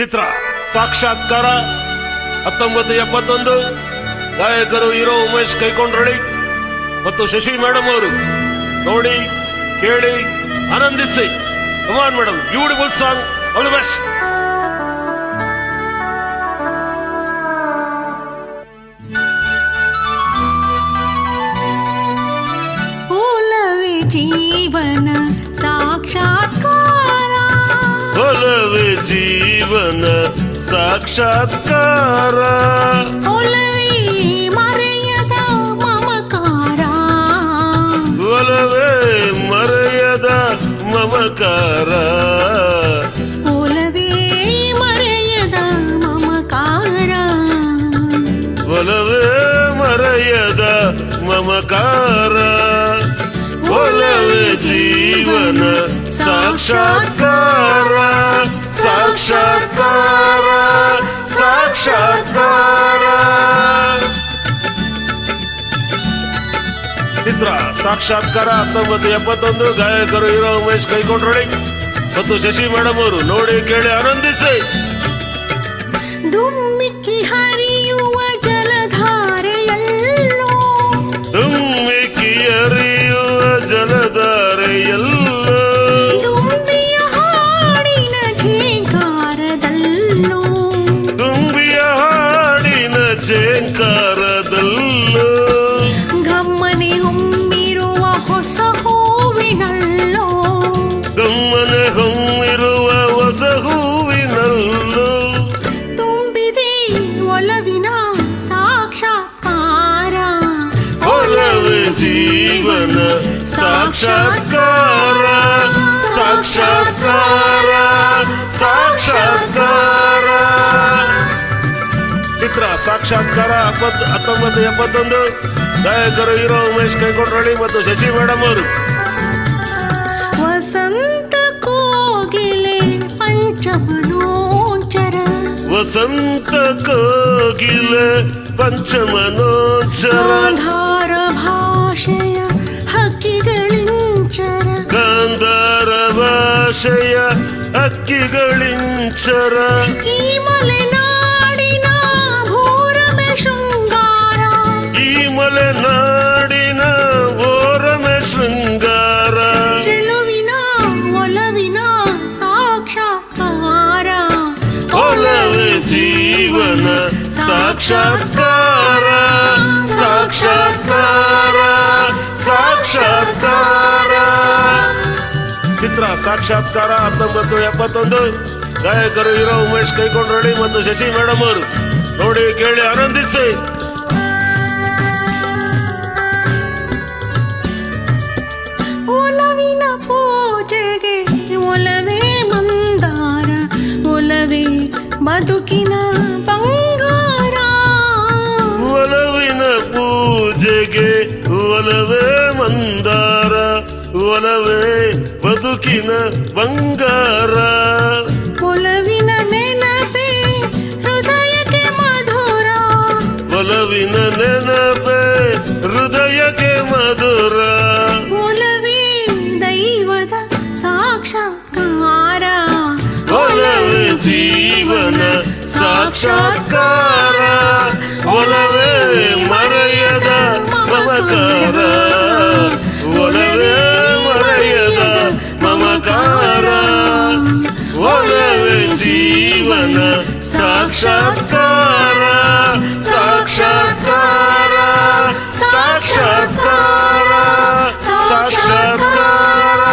ಚಿತ್ರ. ಸಾಕ್ಷಾತ್ಕಾರ ಹತ್ತೊಂಬತ್ತು ಎಪ್ಪತ್ತೊಂದು. ಗಾಯಕರು ಹೀರೋ ಉಮೇಶ್ ಕೈಕೊಂಡ್ರಳಿ ಮತ್ತು ಶಶಿ ಮೇಡಮ್ ಅವರು. ನೋಡಿ ಕೇಳಿ ಆನಂದಿಸಿ. Come on madam beautiful song all the best ಜೀವನ ಸಾಕ್ಷಾತ್ಕಾರ. ಒಲವೇ ಜೀವನ ಸಾಕ್ಷಾತ್ಕಾರ ಒಲವೇ ಮರೆಯದ ಮಮಕಾರ ಒಲವೇ ಮರೆಯದ ಮಮಕಾರ ಒಲವೇ ಮರೆಯದ ಮಮಕಾರ ಒಲವೇ ಮರೆಯದ ಮಮಕಾರ ಒಲವೇ ಜೀವನ ಸಾಕ್ಷಾತ್ಕಾರ ಸಾಕ್ಷಾತ್ಕಾರ साक्षात्कार ಚಿತ್ರ ಸಾಕ್ಷಾತ್ಕಾರ ಹತ್ತೊಂಬತ್ತು ಎಪ್ಪತ್ತೊಂದು ಗಾಯಕರು ಹೀರೋ ಉಮೇಶ್ ಕೈಕೊಂಡ್ರೊಳಿ ಮತ್ತು ಶಶಿ ಮೇಡಮ್ ಅವರು ನೋಡಿ ಕೇಳಿ ಆನಂದಿಸಿ. जीवन साक्षात्कार साक्षात्कार साक्षात्कार. मित्रा साक्षात्कार आपत आता या पतंद काय करो हिरो उमेश काय कैकोटराणी मत शशी मॅडम वसंत को गेले कोगिले पंचमनोचर वसंत को गेले कोगिले पंचमनोचर धार भाव ಭಾಷೆಯ ಹಕ್ಕಿಗಳಿಂಚರ ಗಾಂಧಾರ ಭಾಷೆಯ ಅಕ್ಕಿಗಳಿಂಚರ ಈ ಮಲೆನಾಡಿನ ಭೂರಮೆ ಶೃಂಗಾರ ಈ ಮಲೆನಾಡಿನ ಓರಮೆ ಶೃಂಗಾರ ಚೆಲುವಿನ ಒಲವಿನ ಸಾಕ್ಷಾತ್ಕಾರ ಒಲವೇ ಜೀವನ ಸಾಕ್ಷಾತ್ಕಾರ ಸಾಕ್ಷಾತ್ಕಾರ ಸಾಕ್ಷಾತ್ಕಾರ ಹತ್ತೊಂಬತ್ತು ಎಪ್ಪತ್ತೊಂದು. ಗಾಯಕರು ಹೀರೋ ಉಮೇಶ್ ಕೈಕೊಂಡ್ರಳ್ಳಿ ಮತ್ತು ಶಶಿ ಮೇಡಮ್ ಅವರು. ನೋಡಿ ಕೇಳಿ ಆನಂದಿಸಿ. ಒಲವಿನ ಪೂಜೆಗೆ ಒಲವೇ ಮಂದಾರ. ಒಲವೇ ಬದುಕಿನ ಬಂಗಾರ. ಒಲವಿನ ಪೂಜೆಗೆ ಒಲವೇ ಮಂದಾರ. ಒಲವೇ బతుకిన బంగార. కొలవిన నెనపే హృదయకే మధుర. కొలవిన నెనపే హృదయకే మధుర. కొలవి దైవದ సాక్షాత్కార. కొలవి జీవన సాక్షాత్ ಸಾಕ್ಷಾತ್ಕಾರ ಸಾಕ್ಷಾತ್ಕಾರ ಸಾಕ್ಷಾತ್ಕಾರ ಸಾಕ್ಷಾತ್ಕಾರ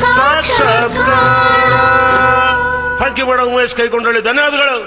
ಸಾಕ್ಷಾತ್ಕಾರ ಥ್ಯಾಂಕ್ ಯು ಮೇಡಮ್ ಉಮೇಶ್ ಕೈಕೊಂಡಳಿ ಧನ್ಯವಾದಗಳು